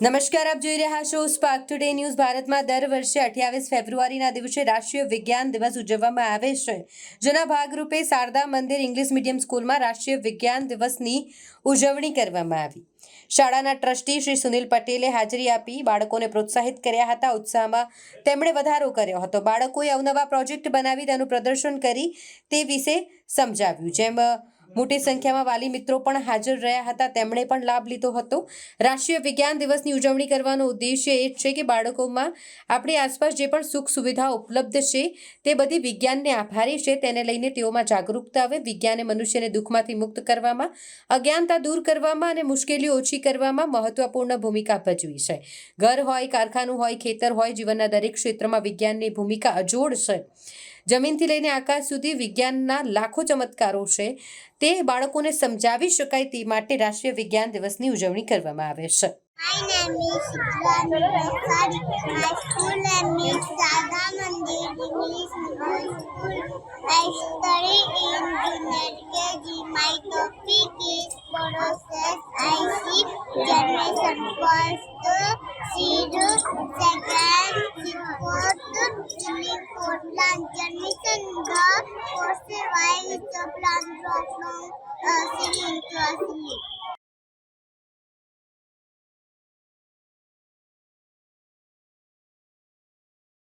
નમસ્કાર, આપ જોઈ રહ્યા છો સ્પાર્ક ટુડે ન્યૂઝ ભારતમાં દર વર્ષે અઠ્યાવીસ ફેબ્રુઆરીના દિવસે રાષ્ટ્રીય વિજ્ઞાન દિવસ ઉજવવામાં આવે છે, જેના ભાગરૂપે શારદા મંદિર ઇંગ્લિશ મીડિયમ સ્કૂલમાં રાષ્ટ્રીય વિજ્ઞાન દિવસની ઉજવણી કરવામાં આવી. શાળાના ટ્રસ્ટી શ્રી સુનિલ પટેલે હાજરી આપી બાળકોને પ્રોત્સાહિત કર્યા હતા. ઉત્સાહમાં તેમણે વધારો કર્યો હતો. બાળકોએ અવનવા પ્રોજેક્ટ બનાવી તેનું પ્રદર્શન કરી તે વિશે સમજાવ્યું, જેમ મોટી સંખ્યામાં વાલી મિત્રો પણ હાજર રહ્યા હતા. તેમણે પણ લાભ લીધો હતો. રાષ્ટ્રીય વિજ્ઞાન દિવસની ઉજવણી કરવાનો ઉદ્દેશ્ય એ છે કે બાળકોમાં આપણી આસપાસ જે પણ સુખ સુવિધા ઉપલબ્ધ છે તે બધી વિજ્ઞાનને આભારી છે. તેને લઈને તેઓમાં જાગૃતતા આવે, વિજ્ઞાને મનુષ્યને દુઃખમાંથી મુક્ત કરવામાં, અજ્ઞાનતા દૂર કરવામાં અને મુશ્કેલીઓ ઓછી કરવામાં મહત્વપૂર્ણ ભૂમિકા ભજવી છે. ઘર હોય, કારખાનું હોય, ખેતર હોય, જીવનના દરેક ક્ષેત્રમાં વિજ્ઞાનની ભૂમિકા અજોડ છે. જમીનથી લઈને આકાશ સુધી વિજ્ઞાનના લાખો ચમત્કારો છે તે બાળકોને સમજાવી શકાય તે માટે રાષ્ટ્રીય વિજ્ઞાન દિવસની ઉજવણી કરવામાં આવે છે seed, second, 呃是另一个